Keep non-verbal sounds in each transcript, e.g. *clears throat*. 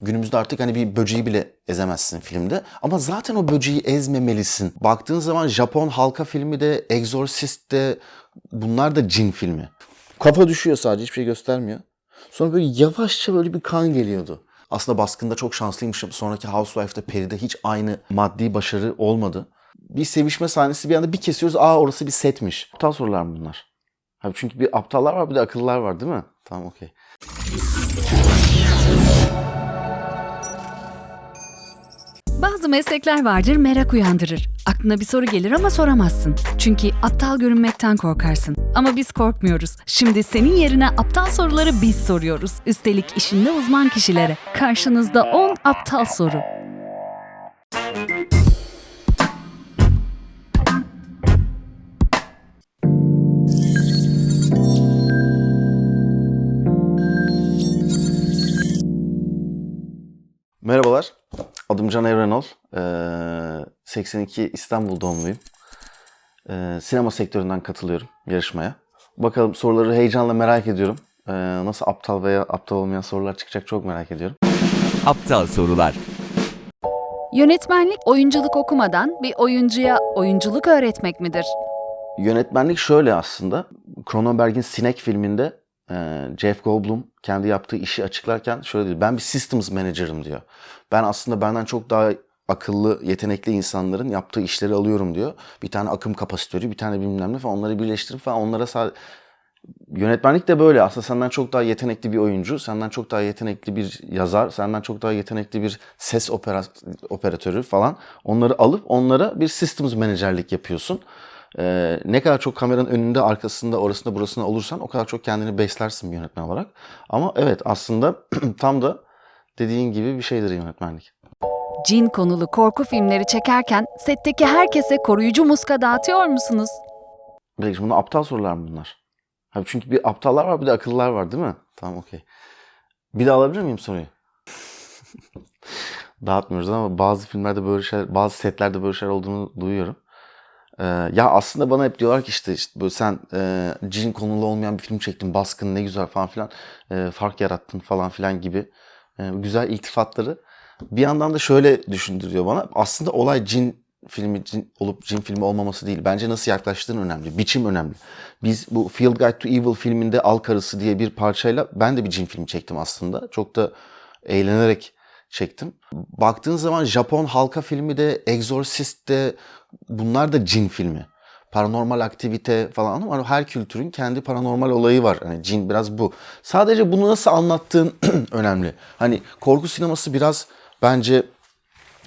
Günümüzde artık hani bir böceği bile ezemezsin filmde. Ama zaten o böceği ezmemelisin. Baktığın zaman Japon halka filmi de, Exorcist de bunlar da cin filmi. Kafa düşüyor sadece hiçbir şey göstermiyor. Sonra böyle yavaşça böyle bir kan geliyordu. Aslında baskında çok şanslıymışım. Sonraki Housewife'da Peri'de hiç aynı maddi başarı olmadı. Bir sevişme sahnesi bir anda bir kesiyoruz. Aa orası bir setmiş. Aptal sorular mı bunlar? Abi çünkü bir aptallar var bir de akıllılar var değil mi? Tamam okey. Bazı meslekler vardır merak uyandırır. Aklına bir soru gelir ama soramazsın. Çünkü aptal görünmekten korkarsın. Ama biz korkmuyoruz. Şimdi senin yerine aptal soruları biz soruyoruz. Üstelik işinde uzman kişilere. Karşınızda 10 aptal soru. Merhabalar. Adım Can Evrenol. Ee, 82 İstanbul doğumluyum. Ee, sinema sektöründen katılıyorum yarışmaya. Bakalım soruları heyecanla merak ediyorum. Ee, nasıl aptal veya aptal olmayan sorular çıkacak çok merak ediyorum. Aptal sorular. Yönetmenlik oyunculuk okumadan bir oyuncuya oyunculuk öğretmek midir? Yönetmenlik şöyle aslında. Cronenberg'in Sinek filminde Jeff Goldblum kendi yaptığı işi açıklarken şöyle diyor. Ben bir systems manager'ım diyor. Ben aslında benden çok daha akıllı, yetenekli insanların yaptığı işleri alıyorum diyor. Bir tane akım kapasitörü, bir tane bilmem ne falan onları birleştirip falan onlara sadece... Yönetmenlik de böyle. Aslında senden çok daha yetenekli bir oyuncu, senden çok daha yetenekli bir yazar, senden çok daha yetenekli bir ses opera, operatörü falan. Onları alıp onlara bir systems menajerlik yapıyorsun. Ee, ne kadar çok kameranın önünde, arkasında, orasında, burasında olursan o kadar çok kendini beslersin bir yönetmen olarak. Ama evet aslında *clears throat* tam da dediğin gibi bir şeydir yönetmenlik. Cin konulu korku filmleri çekerken setteki herkese koruyucu muska dağıtıyor musunuz? Belki bunlar aptal sorular mı bunlar? Abi çünkü bir aptallar var bir de akıllılar var değil mi? Tamam okey. Bir daha alabilir miyim soruyu? *laughs* Dağıtmıyoruz ama bazı filmlerde böyle şeyler, bazı setlerde böyle şeyler olduğunu duyuyorum. Ee, ya aslında bana hep diyorlar ki işte, işte böyle sen e, cin konulu olmayan bir film çektin, baskın ne güzel falan filan, e, fark yarattın falan filan gibi e, güzel iltifatları. Bir yandan da şöyle düşündürüyor bana. Aslında olay cin filmi cin olup cin filmi olmaması değil. Bence nasıl yaklaştığın önemli. Biçim önemli. Biz bu Field Guide to Evil filminde Al Karısı diye bir parçayla ben de bir cin filmi çektim aslında. Çok da eğlenerek çektim. Baktığın zaman Japon halka filmi de Exorcist de bunlar da cin filmi. Paranormal aktivite falan ama her kültürün kendi paranormal olayı var. Hani cin biraz bu. Sadece bunu nasıl anlattığın *clears throat* önemli. Hani korku sineması biraz bence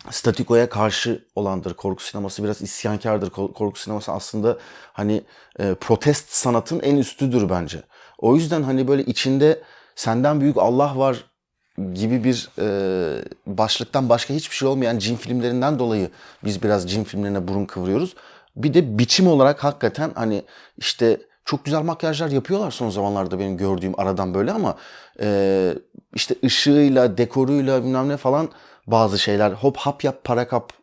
statikoya karşı olandır. Korku sineması biraz isyankardır. Kor- Korku sineması aslında hani e, protest sanatın en üstüdür bence. O yüzden hani böyle içinde senden büyük Allah var gibi bir e, başlıktan başka hiçbir şey olmayan cin filmlerinden dolayı biz biraz cin filmlerine burun kıvırıyoruz. Bir de biçim olarak hakikaten hani işte çok güzel makyajlar yapıyorlar son zamanlarda benim gördüğüm aradan böyle ama e, işte ışığıyla, dekoruyla bilmem ne falan bazı şeyler hop hap yap para kap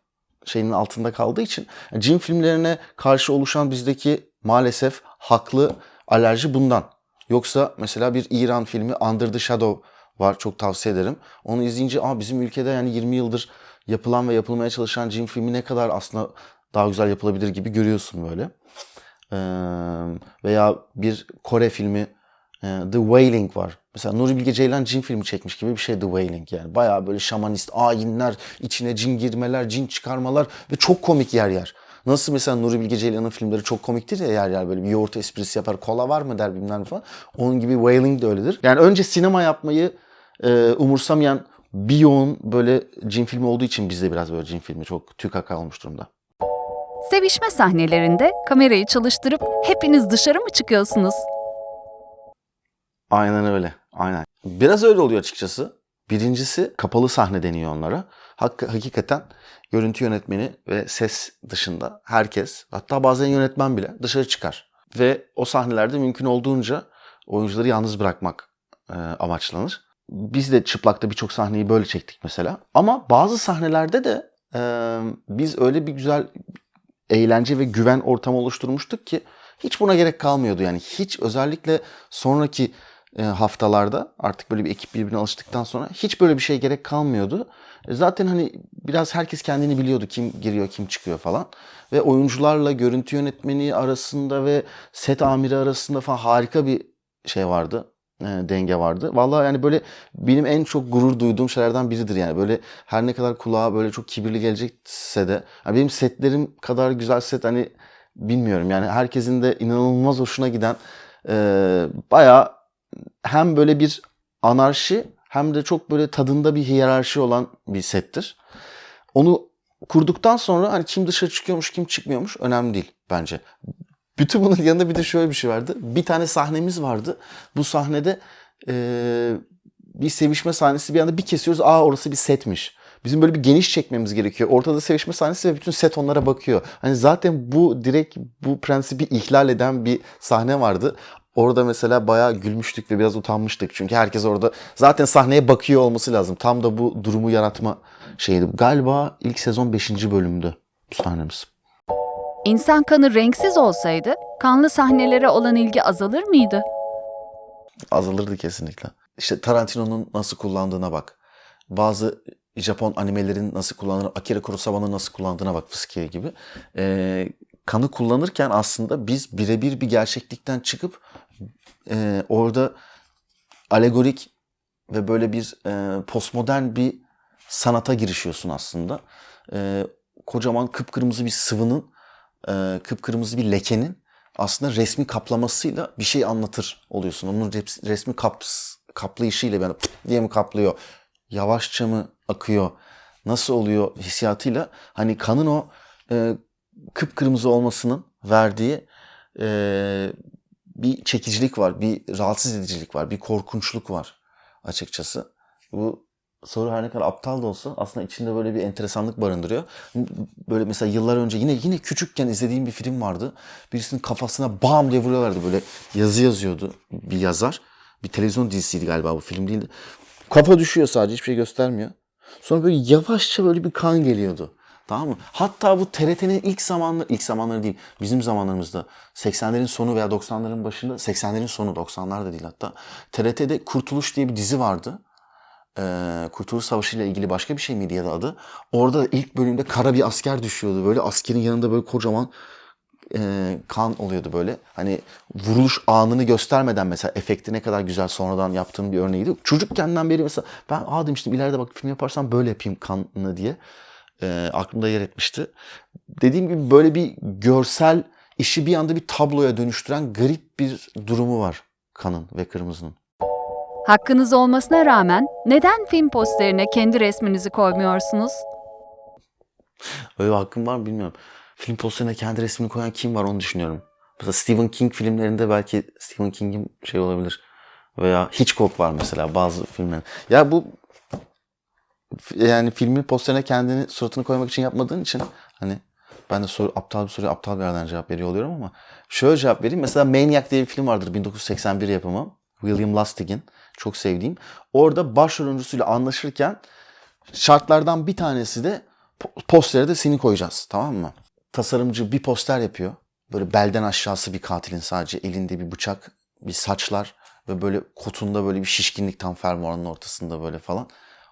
şeyinin altında kaldığı için cin filmlerine karşı oluşan bizdeki maalesef haklı alerji bundan. Yoksa mesela bir İran filmi Under the Shadow var çok tavsiye ederim. Onu izleyince Aa, bizim ülkede yani 20 yıldır yapılan ve yapılmaya çalışan cin filmi ne kadar aslında daha güzel yapılabilir gibi görüyorsun böyle. Ee, veya bir Kore filmi The Wailing var. Mesela Nuri Bilge Ceylan cin filmi çekmiş gibi bir şey The Wailing yani. Bayağı böyle şamanist ayinler, içine cin girmeler, cin çıkarmalar ve çok komik yer yer. Nasıl mesela Nuri Bilge Ceylan'ın filmleri çok komiktir ya yer yer böyle bir yoğurt esprisi yapar. Kola var mı der bilmem falan. Onun gibi Wailing de öyledir. Yani önce sinema yapmayı e, umursamayan bir yoğun böyle cin filmi olduğu için bizde biraz böyle cin filmi çok tükaka olmuş durumda. Sevişme sahnelerinde kamerayı çalıştırıp hepiniz dışarı mı çıkıyorsunuz? Aynen öyle. Aynen. Biraz öyle oluyor açıkçası. Birincisi kapalı sahne deniyor onlara. Hak, hakikaten görüntü yönetmeni ve ses dışında herkes hatta bazen yönetmen bile dışarı çıkar. Ve o sahnelerde mümkün olduğunca oyuncuları yalnız bırakmak e, amaçlanır. Biz de çıplakta birçok sahneyi böyle çektik mesela. Ama bazı sahnelerde de e, biz öyle bir güzel eğlence ve güven ortamı oluşturmuştuk ki hiç buna gerek kalmıyordu. Yani hiç özellikle sonraki e, haftalarda artık böyle bir ekip birbirine alıştıktan sonra hiç böyle bir şey gerek kalmıyordu. E, Zaten hani biraz herkes kendini biliyordu kim giriyor kim çıkıyor falan. Ve oyuncularla görüntü yönetmeni arasında ve set amiri arasında falan harika bir şey vardı. E, denge vardı. Vallahi yani böyle benim en çok gurur duyduğum şeylerden biridir yani. Böyle her ne kadar kulağa böyle çok kibirli gelecekse de yani benim setlerim kadar güzel set hani bilmiyorum yani herkesin de inanılmaz hoşuna giden e, bayağı hem böyle bir anarşi hem de çok böyle tadında bir hiyerarşi olan bir settir. Onu kurduktan sonra hani kim dışarı çıkıyormuş kim çıkmıyormuş önemli değil bence. Bütün bunun yanında bir de şöyle bir şey vardı. Bir tane sahnemiz vardı. Bu sahnede eee, bir sevişme sahnesi bir anda bir kesiyoruz. Aa orası bir setmiş. Bizim böyle bir geniş çekmemiz gerekiyor. Ortada sevişme sahnesi ve bütün set onlara bakıyor. Hani zaten bu direkt bu prensibi ihlal eden bir sahne vardı. Orada mesela bayağı gülmüştük ve biraz utanmıştık. Çünkü herkes orada zaten sahneye bakıyor olması lazım. Tam da bu durumu yaratma şeydi. Galiba ilk sezon 5. bölümdü bu sahnemiz. İnsan kanı renksiz olsaydı kanlı sahnelere olan ilgi azalır mıydı? azalırdı kesinlikle. İşte Tarantino'nun nasıl kullandığına bak. Bazı Japon animelerin nasıl kullandığına, Akira Kurosawa'nın nasıl kullandığına bak Fıskiye gibi. Ee, kanı kullanırken aslında biz birebir bir gerçeklikten çıkıp e, orada alegorik ve böyle bir e, postmodern bir sanata girişiyorsun aslında. E, kocaman kıpkırmızı bir sıvının, e, kıpkırmızı bir lekenin aslında resmi kaplamasıyla bir şey anlatır oluyorsun. Onun res- resmi kaps, kaplayışıyla yani diye mi kaplıyor, yavaşça mı akıyor, nasıl oluyor hissiyatıyla hani kanın o e, kıpkırmızı olmasının verdiği e, bir çekicilik var, bir rahatsız edicilik var, bir korkunçluk var açıkçası. Bu soru her ne kadar aptal da olsa aslında içinde böyle bir enteresanlık barındırıyor. Böyle mesela yıllar önce yine yine küçükken izlediğim bir film vardı. Birisinin kafasına bam diye vuruyorlardı böyle yazı yazıyordu bir yazar. Bir televizyon dizisiydi galiba bu film değildi. Kafa düşüyor sadece hiçbir şey göstermiyor. Sonra böyle yavaşça böyle bir kan geliyordu. Tamam mı? Hatta bu TRT'nin ilk zamanları, ilk zamanları değil, bizim zamanlarımızda 80'lerin sonu veya 90'ların başında, 80'lerin sonu 90'lar da değil hatta. TRT'de Kurtuluş diye bir dizi vardı. Ee, Kurtuluş Savaşı ile ilgili başka bir şey miydi ya da adı? Orada ilk bölümde kara bir asker düşüyordu. Böyle askerin yanında böyle kocaman e, kan oluyordu böyle. Hani vuruluş anını göstermeden mesela efekti ne kadar güzel sonradan yaptığım bir örneğiydi. Çocukkenden beri mesela ben aa demiştim ileride bak film yaparsam böyle yapayım kanını diye. E, aklımda yer etmişti. Dediğim gibi böyle bir görsel işi bir anda bir tabloya dönüştüren garip bir durumu var kanın ve kırmızının. Hakkınız olmasına rağmen neden film posterine kendi resminizi koymuyorsunuz? Öyle bir hakkım var mı bilmiyorum. Film posterine kendi resmini koyan kim var onu düşünüyorum. Mesela Stephen King filmlerinde belki Stephen King'in şey olabilir. Veya Hitchcock var mesela bazı filmler. Ya bu yani filmin posterine kendini suratını koymak için yapmadığın için hani ben de soru, aptal bir soruya aptal bir yerden cevap veriyor oluyorum ama şöyle cevap vereyim. Mesela Maniac diye bir film vardır 1981 yapımı. William Lustig'in çok sevdiğim. Orada başrol oyuncusuyla anlaşırken şartlardan bir tanesi de po- postere de seni koyacağız tamam mı? Tasarımcı bir poster yapıyor. Böyle belden aşağısı bir katilin sadece elinde bir bıçak, bir saçlar ve böyle kotunda böyle bir şişkinlik tam fermuarının ortasında böyle falan.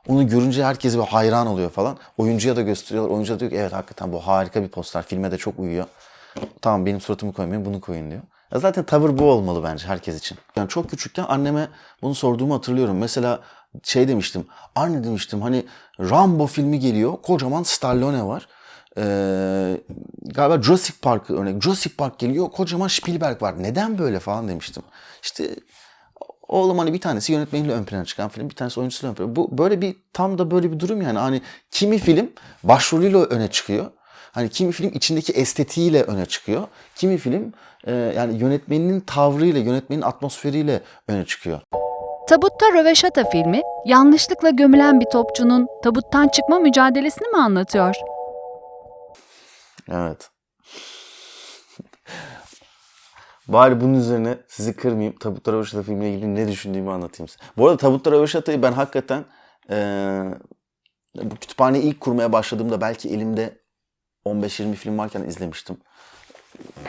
Onu görünce herkes bir hayran oluyor falan. Oyuncuya da gösteriyorlar. Oyuncu da diyor ki evet hakikaten bu harika bir poster. Filme de çok uyuyor. Tamam benim suratımı koymayın bunu koyun diyor. Zaten tavır bu olmalı bence herkes için. Yani çok küçükken anneme bunu sorduğumu hatırlıyorum. Mesela şey demiştim. Anne demiştim hani Rambo filmi geliyor. Kocaman Stallone var. Ee, galiba Jurassic Park örnek. Jurassic Park geliyor. Kocaman Spielberg var. Neden böyle falan demiştim. İşte Oğlum hani bir tanesi yönetmeniyle ön plana çıkan film, bir tanesi oyuncusuyla ön plana. Bu böyle bir tam da böyle bir durum yani. Hani kimi film başrolüyle öne çıkıyor. Hani kimi film içindeki estetiğiyle öne çıkıyor. Kimi film e, yani yönetmeninin tavrıyla, yönetmenin atmosferiyle öne çıkıyor. Tabutta Röveşata filmi, yanlışlıkla gömülen bir topçunun tabuttan çıkma mücadelesini mi anlatıyor? Evet. *laughs* Bari bunun üzerine sizi kırmayayım. Tabutlar Röveşata filmiyle ilgili ne düşündüğümü anlatayım size. Bu arada Tabutlar Röveşata'yı ben hakikaten eee bu kütüphaneyi ilk kurmaya başladığımda belki elimde 15-20 film varken izlemiştim.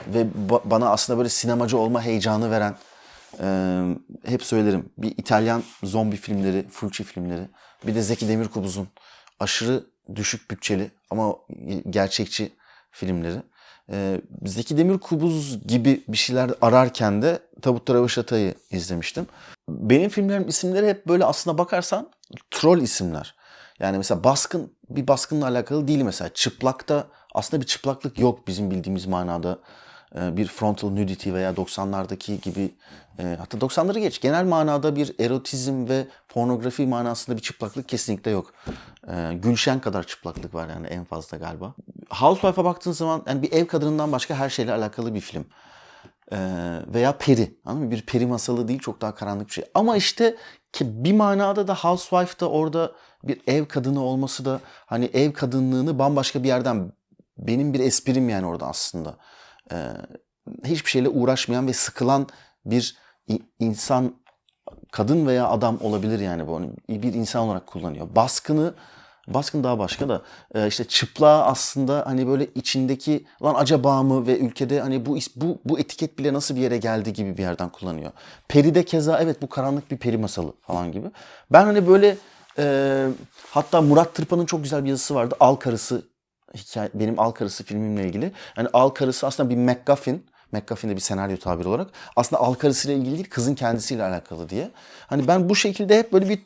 Ve ba- bana aslında böyle sinemacı olma heyecanı veren Ee, hep söylerim. Bir İtalyan zombi filmleri, Fulci filmleri. Bir de Zeki Demirkubuz'un aşırı düşük bütçeli ama gerçekçi filmleri. Ee, Zeki Demirkubuz gibi bir şeyler ararken de Tabutta Röveşata'yı izlemiştim. Benim filmlerim isimleri hep böyle aslına bakarsan troll isimler. Yani mesela baskın bir baskınla alakalı değil mesela. Çıplakta aslında bir çıplaklık yok bizim bildiğimiz manada. Ee, Bir frontal nudity veya 90'lardaki gibi e, hatta 90'ları geç genel manada bir erotizm ve pornografi manasında bir çıplaklık kesinlikle yok. Ee, Gülşen kadar çıplaklık var yani en fazla galiba. Housewife'a baktığın zaman yani bir ev kadınından başka her şeyle alakalı bir film. Ee, veya peri. Anladın mı? Bir peri masalı değil çok daha karanlık bir şey. Ama işte ki bir manada da Housewife da orada bir ev kadını olması da hani ev kadınlığını bambaşka bir yerden benim bir esprim yani orada aslında. Ee, hiçbir şeyle uğraşmayan ve sıkılan bir insan kadın veya adam olabilir yani bu. Onu bir insan olarak kullanıyor. Baskını Baskın daha başka da e, işte çıplığa aslında hani böyle içindeki lan acaba mı ve ülkede hani bu bu bu etiket bile nasıl bir yere geldi gibi bir yerden kullanıyor. Peri de keza evet bu karanlık bir peri masalı falan gibi. Ben hani böyle e, hatta Murat Tırpan'ın çok güzel bir yazısı vardı. Al Karısı hikaye, benim Al Karısı filmimle ilgili. Yani Al Karısı aslında bir MacGuffin. McGuffin de bir senaryo tabiri olarak. Aslında Al Karısı'yla ilgili değil, kızın kendisiyle alakalı diye. Hani ben bu şekilde hep böyle bir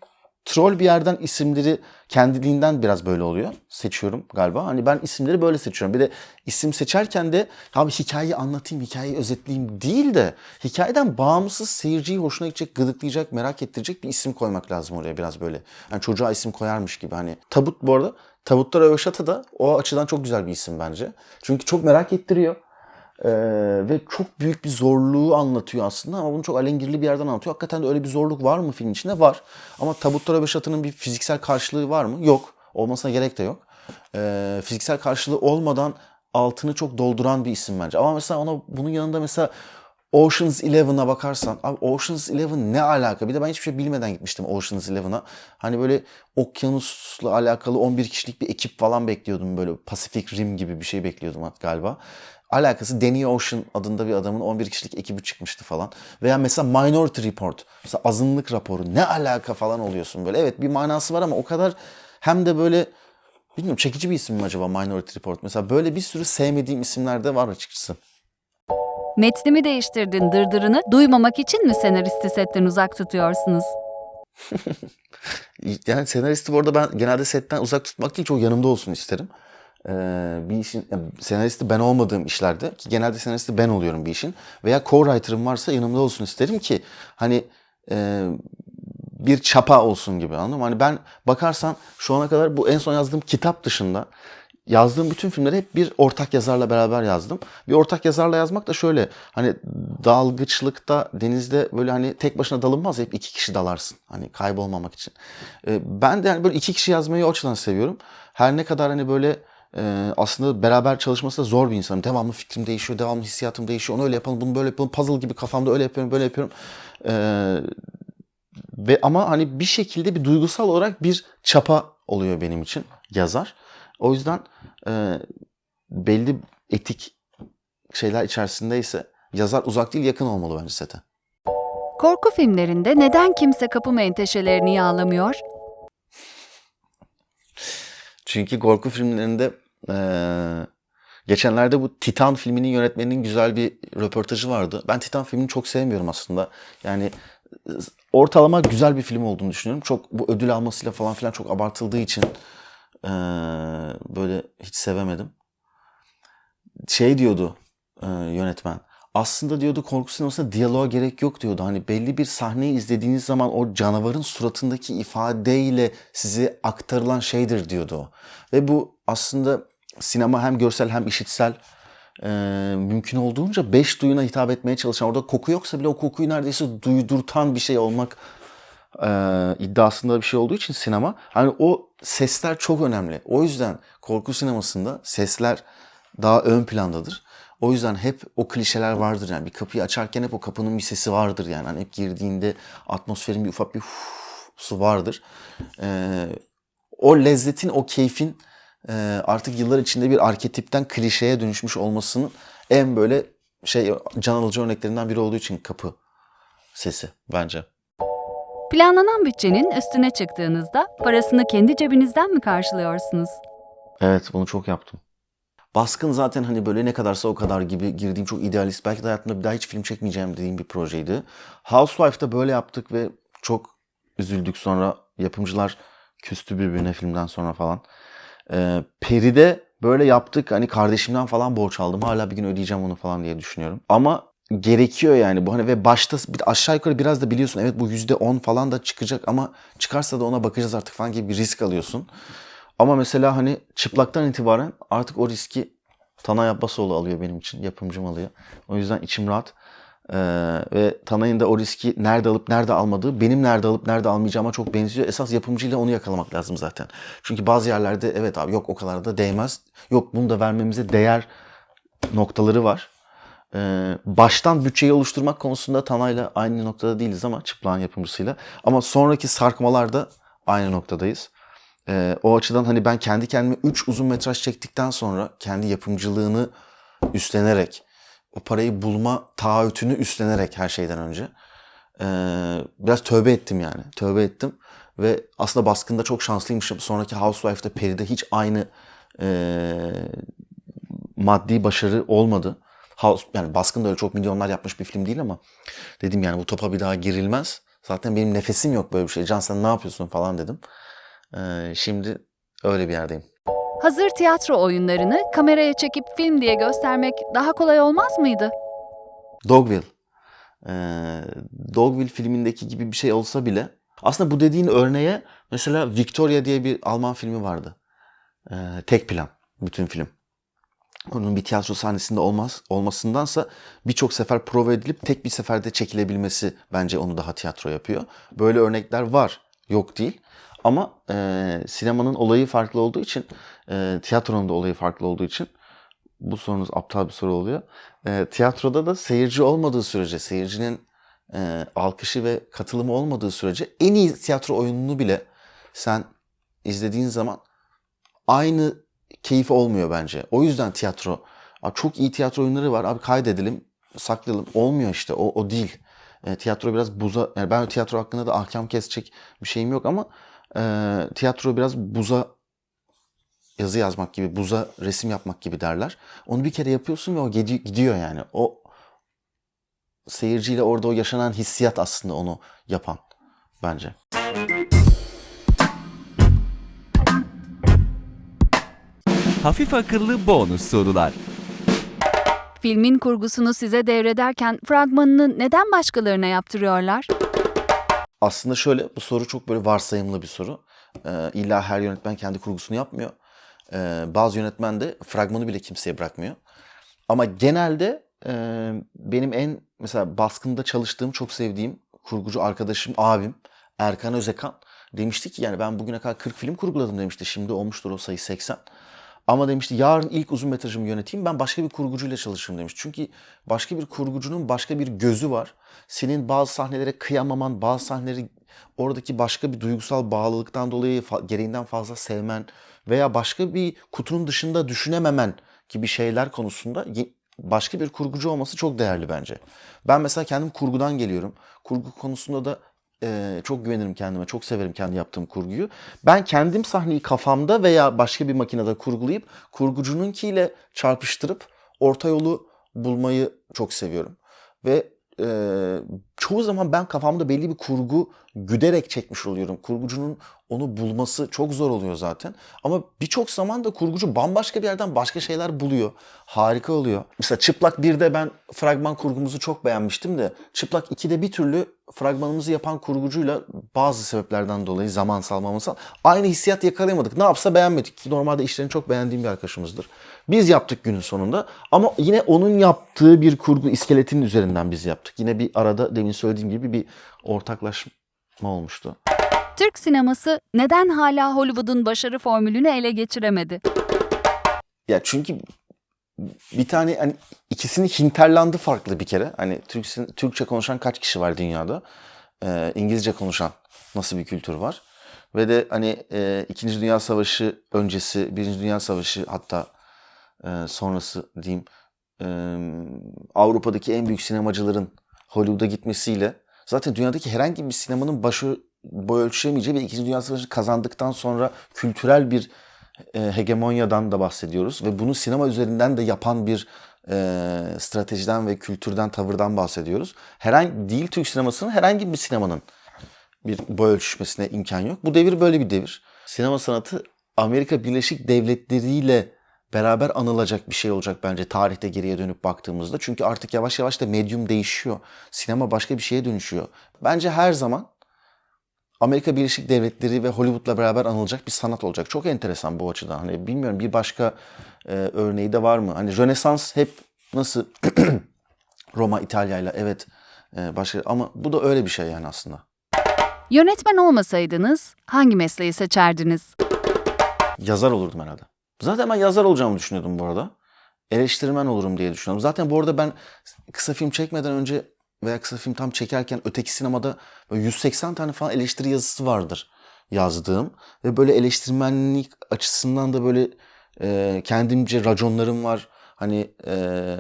troll bir yerden isimleri kendiliğinden biraz böyle oluyor. Seçiyorum galiba. Hani ben isimleri böyle seçiyorum. Bir de isim seçerken de abi hikayeyi anlatayım, hikayeyi özetleyeyim değil de hikayeden bağımsız seyirciyi hoşuna gidecek, gıdıklayacak, merak ettirecek bir isim koymak lazım oraya biraz böyle. Hani çocuğa isim koyarmış gibi. Hani Tabut bu arada Tabutta Röveşata da o açıdan çok güzel bir isim bence. Çünkü çok merak ettiriyor. Ee, ve çok büyük bir zorluğu anlatıyor aslında ama bunu çok alengirli bir yerden anlatıyor. Hakikaten de öyle bir zorluk var mı film içinde? Var. Ama Tabutta Röveşata'nın bir fiziksel karşılığı var mı? Yok. Olmasına gerek de yok. Ee, fiziksel karşılığı olmadan altını çok dolduran bir isim bence. Ama mesela ona bunun yanında mesela Ocean's Eleven'a bakarsan, abi Ocean's Eleven ne alaka? Bir de ben hiçbir şey bilmeden gitmiştim Ocean's Eleven'a. Hani böyle okyanusla alakalı 11 kişilik bir ekip falan bekliyordum böyle Pacific Rim gibi bir şey bekliyordum galiba. Alakası Danny Ocean adında bir adamın 11 kişilik ekibi çıkmıştı falan. Veya mesela Minority Report, mesela azınlık raporu ne alaka falan oluyorsun böyle. Evet bir manası var ama o kadar hem de böyle bilmiyorum çekici bir isim mi acaba Minority Report? Mesela böyle bir sürü sevmediğim isimler de var açıkçası. Metnimi değiştirdin dırdırını duymamak için mi senaristi setten uzak tutuyorsunuz? *laughs* Yani senaristi bu arada ben genelde setten uzak tutmak değil çok yanımda olsun isterim. Ee, bir işin senaristi ben olmadığım işlerde ki genelde senaristi ben oluyorum bir işin veya co-writer'ım varsa yanımda olsun isterim ki hani e, bir çapa olsun gibi anladın mı? Hani ben bakarsan şu ana kadar bu en son yazdığım kitap dışında yazdığım bütün filmleri hep bir ortak yazarla beraber yazdım. Bir ortak yazarla yazmak da şöyle hani dalgıçlıkta denizde böyle hani tek başına dalınmaz hep iki kişi dalarsın. Hani kaybolmamak için. Ee, ben de yani böyle iki kişi yazmayı o açıdan seviyorum. Her ne kadar hani böyle e, aslında beraber çalışması da zor bir insanım. Devamlı fikrim değişiyor, devamlı hissiyatım değişiyor. Onu öyle yapalım, bunu böyle yapalım. Puzzle gibi kafamda öyle yapıyorum, böyle yapıyorum. Ee, ve ama hani bir şekilde bir duygusal olarak bir çapa oluyor benim için yazar. O yüzden e, belli etik şeyler içerisindeyse yazar uzak değil yakın olmalı bence sete. Korku filmlerinde neden kimse kapı menteşelerini yağlamıyor? Çünkü korku filmlerinde e, geçenlerde bu Titan filminin yönetmeninin güzel bir röportajı vardı. Ben Titan filmini çok sevmiyorum aslında. Yani ortalama güzel bir film olduğunu düşünüyorum. Çok bu ödül almasıyla falan filan çok abartıldığı için e, böyle hiç sevemedim. Şey diyordu e, yönetmen. Aslında diyordu korku sinemasında diyaloğa gerek yok diyordu. Hani belli bir sahneyi izlediğiniz zaman o canavarın suratındaki ifadeyle size aktarılan şeydir diyordu. Ve bu aslında sinema hem görsel hem işitsel e, mümkün olduğunca beş duyuna hitap etmeye çalışan orada koku yoksa bile o kokuyu neredeyse duydurtan bir şey olmak e, iddiasında bir şey olduğu için sinema hani o sesler çok önemli. O yüzden korku sinemasında sesler daha ön plandadır. O yüzden hep o klişeler vardır yani bir kapıyı açarken hep o kapının bir sesi vardır yani. Hani hep girdiğinde atmosferin bir ufak bir su vardır. Ee, o lezzetin, o keyfin e, artık yıllar içinde bir arketipten klişeye dönüşmüş olmasının en böyle şey can alıcı örneklerinden biri olduğu için kapı sesi bence. Planlanan bütçenin üstüne çıktığınızda parasını kendi cebinizden mi karşılıyorsunuz? Evet bunu çok yaptım. Baskın zaten hani böyle ne kadarsa o kadar gibi girdiğim çok idealist. Belki de hayatımda bir daha hiç film çekmeyeceğim dediğim bir projeydi. Housewife'da böyle yaptık ve çok üzüldük sonra. Yapımcılar küstü birbirine filmden sonra falan. Ee, Peri'de böyle yaptık. Hani kardeşimden falan borç aldım. Hala bir gün ödeyeceğim onu falan diye düşünüyorum. Ama gerekiyor yani bu hani ve başta aşağı yukarı biraz da biliyorsun evet bu yüzde on falan da çıkacak ama çıkarsa da ona bakacağız artık falan gibi bir risk alıyorsun. Ama mesela hani çıplaktan itibaren artık o riski Tanay Abbasoğlu alıyor benim için. Yapımcım alıyor. O yüzden içim rahat. Ee, ve Tanay'ın da o riski nerede alıp nerede almadığı benim nerede alıp nerede almayacağıma çok benziyor. Esas yapımcıyla onu yakalamak lazım zaten. Çünkü bazı yerlerde evet abi yok o kadar da değmez. Yok bunu da vermemize değer noktaları var. Ee, baştan bütçeyi oluşturmak konusunda Tanay'la aynı noktada değiliz ama çıplağın yapımcısıyla. Ama sonraki sarkmalarda aynı noktadayız. Ee, o açıdan hani ben kendi kendime 3 uzun metraj çektikten sonra kendi yapımcılığını üstlenerek o parayı bulma taahhütünü üstlenerek her şeyden önce ee, biraz tövbe ettim yani. Tövbe ettim ve aslında baskında çok şanslıymışım. Sonraki Housewife'da Peri'de hiç aynı ee, maddi başarı olmadı. House, yani Baskın da öyle çok milyonlar yapmış bir film değil ama dedim yani bu topa bir daha girilmez. Zaten benim nefesim yok böyle bir şey. Can sen ne yapıyorsun falan dedim. Ee, şimdi öyle bir yerdeyim. Hazır tiyatro oyunlarını kameraya çekip film diye göstermek daha kolay olmaz mıydı? Dogville. Ee, Dogville filmindeki gibi bir şey olsa bile aslında bu dediğin örneğe mesela Victoria diye bir Alman filmi vardı. Ee, tek plan bütün film. Onun bir tiyatro sahnesinde olmaz olmasındansa birçok sefer prova edilip tek bir seferde çekilebilmesi bence onu daha tiyatro yapıyor. Böyle örnekler var. Yok değil. Ama e, sinemanın olayı farklı olduğu için, e, tiyatronun da olayı farklı olduğu için bu sorunuz aptal bir soru oluyor. E, tiyatroda da seyirci olmadığı sürece, seyircinin e, alkışı ve katılımı olmadığı sürece en iyi tiyatro oyununu bile sen izlediğin zaman aynı keyif olmuyor bence. O yüzden tiyatro, çok iyi tiyatro oyunları var. Abi kaydedelim, saklayalım. Olmuyor işte. O, o değil. E, tiyatro biraz buza, yani ben tiyatro hakkında da ahkam kesecek bir şeyim yok ama e, tiyatro biraz buza yazı yazmak gibi, buza resim yapmak gibi derler. Onu bir kere yapıyorsun ve o gidiyor, gidiyor yani. O seyirciyle orada o yaşanan hissiyat aslında onu yapan bence. Hafif akıllı bonus sorular. Filmin kurgusunu size devrederken fragmanını neden başkalarına yaptırıyorlar? Aslında şöyle bu soru çok böyle varsayımlı bir soru. Ee, illa her yönetmen kendi kurgusunu yapmıyor. Ee, bazı yönetmen de fragmanı bile kimseye bırakmıyor. Ama genelde e, benim en mesela baskında çalıştığım çok sevdiğim kurgucu arkadaşım abim Erkan Özekan demişti ki yani ben bugüne kadar 40 film kurguladım demişti. Şimdi olmuştur o sayı 80. Ama demişti yarın ilk uzun metrajımı yöneteyim ben başka bir kurgucuyla çalışırım demiş. Çünkü başka bir kurgucunun başka bir gözü var. Senin bazı sahnelere kıyamaman, bazı sahneleri oradaki başka bir duygusal bağlılıktan dolayı gereğinden fazla sevmen veya başka bir kutunun dışında düşünememen gibi şeyler konusunda başka bir kurgucu olması çok değerli bence. Ben mesela kendim kurgudan geliyorum. Kurgu konusunda da e, çok güvenirim kendime. Çok severim kendi yaptığım kurguyu. Ben kendim sahneyi kafamda veya başka bir makinede kurgulayıp kurgucununkiyle çarpıştırıp orta yolu bulmayı çok seviyorum. Ve e, çoğu zaman ben kafamda belli bir kurgu güderek çekmiş oluyorum. Kurgucunun onu bulması çok zor oluyor zaten. Ama birçok zaman da kurgucu bambaşka bir yerden başka şeyler buluyor. Harika oluyor. Mesela Çıplak 1'de ben fragman kurgumuzu çok beğenmiştim de Çıplak 2'de bir türlü fragmanımızı yapan kurgucuyla bazı sebeplerden dolayı zamansal mamansal aynı hissiyat yakalayamadık. Ne yapsa beğenmedik. Normalde işlerini çok beğendiğim bir arkadaşımızdır. Biz yaptık günün sonunda ama yine onun yaptığı bir kurgu iskeletinin üzerinden biz yaptık. Yine bir arada demin söylediğim gibi bir ortaklaşma olmuştu. Türk sineması neden hala Hollywood'un başarı formülünü ele geçiremedi? Ya çünkü bir tane hani ikisinin hinterlandı farklı bir kere. Hani Türk, Türkçe konuşan kaç kişi var dünyada? Ee, İngilizce konuşan nasıl bir kültür var? Ve de hani e, İkinci Dünya Savaşı öncesi, Birinci Dünya Savaşı hatta e, sonrası diyeyim e, Avrupa'daki en büyük sinemacıların Hollywood'a gitmesiyle Zaten dünyadaki herhangi bir sinemanın başı boy ölçüşemeyeceği ve İkinci Dünya Savaşı kazandıktan sonra kültürel bir e, hegemonyadan da bahsediyoruz. Ve bunu sinema üzerinden de yapan bir e, stratejiden ve kültürden, tavırdan bahsediyoruz. Herhangi değil Türk sinemasının herhangi bir sinemanın bir boy ölçüşmesine imkan yok. Bu devir böyle bir devir. Sinema sanatı Amerika Birleşik Devletleri ile beraber anılacak bir şey olacak bence tarihte geriye dönüp baktığımızda. Çünkü artık yavaş yavaş da medyum değişiyor. Sinema başka bir şeye dönüşüyor. Bence her zaman Amerika Birleşik Devletleri ve Hollywood'la beraber anılacak bir sanat olacak. Çok enteresan bu açıdan. Hani bilmiyorum bir başka e, örneği de var mı? Hani Rönesans hep nasıl *clears throat* Roma İtalya'yla evet e, başka ama bu da öyle bir şey yani aslında. Yönetmen olmasaydınız hangi mesleği seçerdiniz? Yazar olurdum herhalde. Zaten ben yazar olacağımı düşünüyordum bu arada. Eleştirmen olurum diye düşünüyorum. Zaten bu arada ben kısa film çekmeden önce veya kısa film tam çekerken öteki sinemada böyle 180 tane falan eleştiri yazısı vardır yazdığım. Ve böyle eleştirmenlik açısından da böyle e, kendimce raconlarım var. Hani e,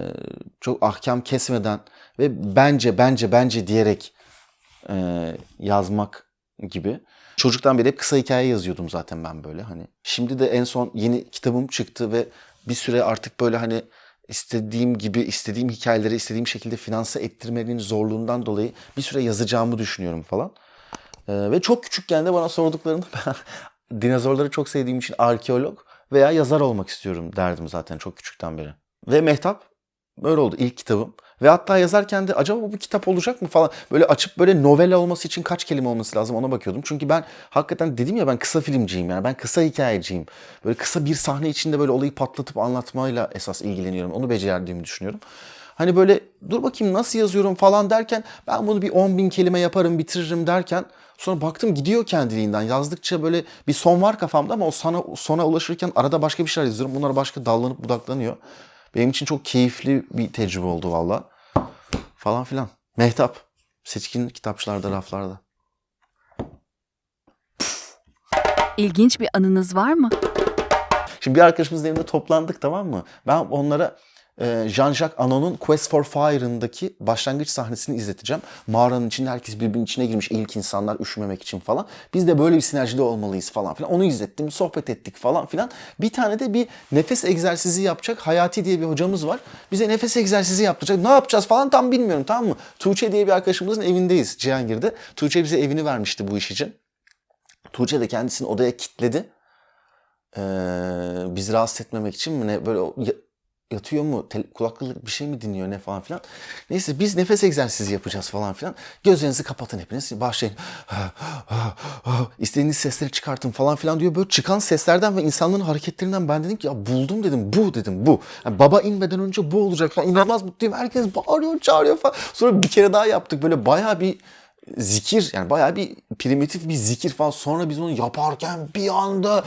çok ahkam kesmeden ve bence bence bence diyerek e, yazmak gibi. Çocuktan beri hep kısa hikaye yazıyordum zaten ben böyle hani. Şimdi de en son yeni kitabım çıktı ve bir süre artık böyle hani istediğim gibi istediğim hikayeleri istediğim şekilde finanse ettirmenin zorluğundan dolayı bir süre yazacağımı düşünüyorum falan. Ee, ve çok küçükken de bana sorduklarında *laughs* ben dinozorları çok sevdiğim için arkeolog veya yazar olmak istiyorum derdim zaten çok küçükten beri. Ve Mehtap böyle oldu ilk kitabım. Ve hatta yazarken de acaba bu kitap olacak mı falan böyle açıp böyle novela olması için kaç kelime olması lazım ona bakıyordum. Çünkü ben hakikaten dedim ya ben kısa filmciyim yani ben kısa hikayeciyim. Böyle kısa bir sahne içinde böyle olayı patlatıp anlatmayla esas ilgileniyorum. Onu becerdiğimi düşünüyorum. Hani böyle dur bakayım nasıl yazıyorum falan derken ben bunu bir 10 bin kelime yaparım bitiririm derken sonra baktım gidiyor kendiliğinden. Yazdıkça böyle bir son var kafamda ama o sana, sona ulaşırken arada başka bir şeyler yazıyorum. Bunlar başka dallanıp budaklanıyor. Benim için çok keyifli bir tecrübe oldu valla. Falan filan. Mehtap. Seçkin kitapçılarda, raflarda. İlginç bir anınız var mı? Şimdi bir arkadaşımızın evinde toplandık tamam mı? Ben onlara Jean-Jacques Anon'un Quest for Fire'ındaki başlangıç sahnesini izleteceğim. Mağaranın içinde herkes birbirinin içine girmiş ilk insanlar üşümemek için falan. Biz de böyle bir sinerjide olmalıyız falan filan. Onu izlettim, sohbet ettik falan filan. Bir tane de bir nefes egzersizi yapacak Hayati diye bir hocamız var. Bize nefes egzersizi yapacak. Ne yapacağız falan tam bilmiyorum tamam mı? Tuğçe diye bir arkadaşımızın evindeyiz Cihangir'de. Tuğçe bize evini vermişti bu iş için. Tuğçe de kendisini odaya kilitledi. Ee, bizi rahatsız etmemek için mi ne böyle yatıyor mu kulaklık bir şey mi dinliyor ne falan filan. Neyse biz nefes egzersizi yapacağız falan filan. Gözlerinizi kapatın hepiniz başlayın. *laughs* İstediğiniz sesleri çıkartın falan filan diyor. Böyle çıkan seslerden ve insanların hareketlerinden ben dedim ki ya buldum dedim bu dedim bu. Yani baba inmeden önce bu olacak falan. İnanılmaz mutluyum. Herkes bağırıyor çağırıyor falan. Sonra bir kere daha yaptık. Böyle bayağı bir zikir yani bayağı bir primitif bir zikir falan. Sonra biz onu yaparken bir anda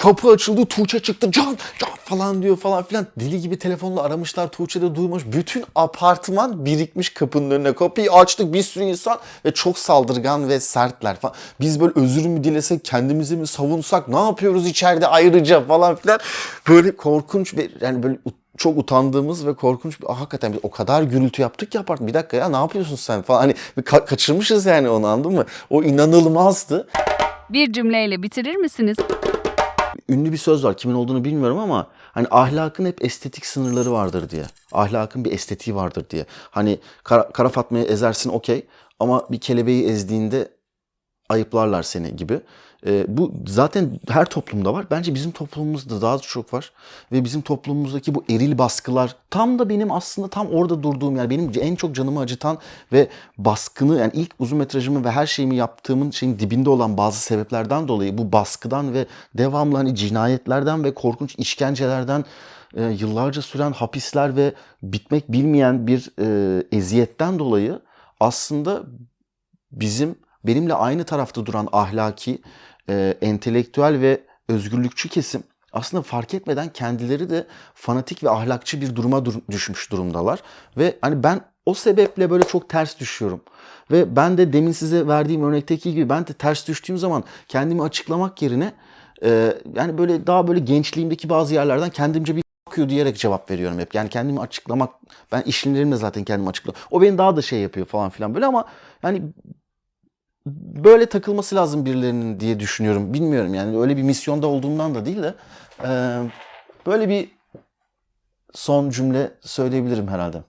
kapı açıldı Tuğçe çıktı can can falan diyor falan filan. Deli gibi telefonla aramışlar Tuğçe de duymuş. Bütün apartman birikmiş kapının önüne. Kapıyı açtık bir sürü insan ve çok saldırgan ve sertler falan. Biz böyle özür mü dilesek kendimizi mi savunsak ne yapıyoruz içeride ayrıca falan filan. Böyle korkunç ve yani böyle çok utandığımız ve korkunç bir ah, hakikaten biz o kadar gürültü yaptık ki apart bir dakika ya ne yapıyorsun sen falan hani ka- kaçırmışız yani onu anladın mı? O inanılmazdı. Bir cümleyle bitirir misiniz? Ünlü bir söz var kimin olduğunu bilmiyorum ama hani ahlakın hep estetik sınırları vardır diye. Ahlakın bir estetiği vardır diye. Hani kara, kara Fatma'yı ezersin okey ama bir kelebeği ezdiğinde ayıplarlar seni gibi. Ee, bu zaten her toplumda var. Bence bizim toplumumuzda daha çok var. Ve bizim toplumumuzdaki bu eril baskılar tam da benim aslında tam orada durduğum yer. Benim en çok canımı acıtan ve baskını yani ilk uzun metrajımı ve her şeyimi yaptığımın şeyin dibinde olan bazı sebeplerden dolayı bu baskıdan ve devamlı hani cinayetlerden ve korkunç işkencelerden e, yıllarca süren hapisler ve bitmek bilmeyen bir e, eziyetten dolayı aslında bizim benimle aynı tarafta duran ahlaki, e, entelektüel ve özgürlükçü kesim aslında fark etmeden kendileri de fanatik ve ahlakçı bir duruma dur- düşmüş durumdalar. Ve hani ben o sebeple böyle çok ters düşüyorum. Ve ben de demin size verdiğim örnekteki gibi ben de ters düştüğüm zaman kendimi açıklamak yerine e, yani böyle daha böyle gençliğimdeki bazı yerlerden kendimce bir "Fuck you diyerek cevap veriyorum hep. Yani kendimi açıklamak, ben işlemlerimle zaten kendimi açıklıyorum. O beni daha da şey yapıyor falan filan böyle ama yani böyle takılması lazım birilerinin diye düşünüyorum. Bilmiyorum yani öyle bir misyonda olduğumdan da değil de böyle bir son cümle söyleyebilirim herhalde.